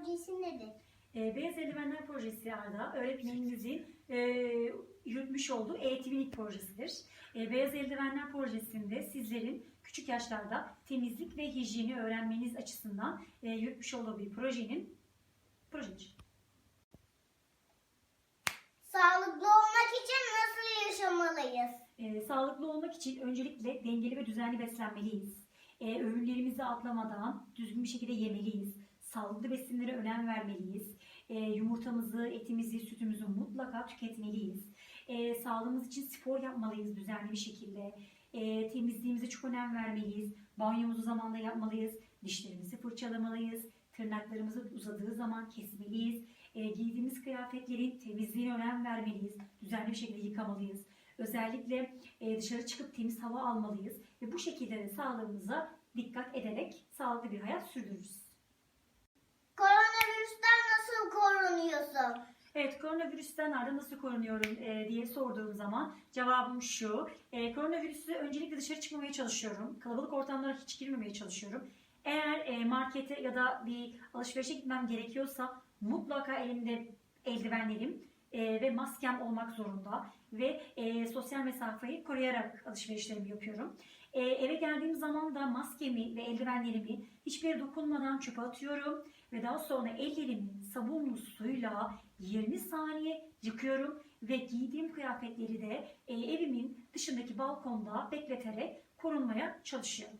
projesi nedir? E, Beyaz Eldivenler Projesi Arda öğretmenimizin e, yürütmüş olduğu eğitimlik projesidir. E, Beyaz Eldivenler Projesi'nde sizlerin küçük yaşlarda temizlik ve hijyeni öğrenmeniz açısından e, yürütmüş olduğu bir projenin projedir. Sağlıklı olmak için nasıl yaşamalıyız? E, sağlıklı olmak için öncelikle dengeli ve düzenli beslenmeliyiz. E, öğünlerimizi atlamadan düzgün bir şekilde yemeliyiz. Sağlıklı besinlere önem vermeliyiz. E, yumurtamızı, etimizi, sütümüzü mutlaka tüketmeliyiz. E, sağlığımız için spor yapmalıyız düzenli bir şekilde. E, temizliğimize çok önem vermeliyiz. Banyomuzu zamanında yapmalıyız. Dişlerimizi fırçalamalıyız. Tırnaklarımızı uzadığı zaman kesmeliyiz. E, giydiğimiz kıyafetlerin temizliğine önem vermeliyiz. Düzenli bir şekilde yıkamalıyız. Özellikle e, dışarı çıkıp temiz hava almalıyız ve bu şekilde de sağlığımıza dikkat ederek sağlıklı bir hayat sürdürürüz. Koronavirüsten nasıl korunuyorsun? Evet, koronavirüsten arada nasıl korunuyorum e, diye sorduğum zaman cevabım şu. E, koronavirüsü öncelikle dışarı çıkmamaya çalışıyorum. Kalabalık ortamlara hiç girmemeye çalışıyorum. Eğer e, markete ya da bir alışverişe gitmem gerekiyorsa mutlaka elimde eldivenlerim e, ve maskem olmak zorunda. Ve e, sosyal mesafeyi koruyarak alışverişlerimi yapıyorum. E, eve geldiğim zaman da maskemi ve eldivenlerimi hiçbir dokunmadan çöpe atıyorum. Ve daha sonra ellerimi sabunlu suyla 20 saniye yıkıyorum ve giydiğim kıyafetleri de e, evimin dışındaki balkonda bekleterek korunmaya çalışıyorum.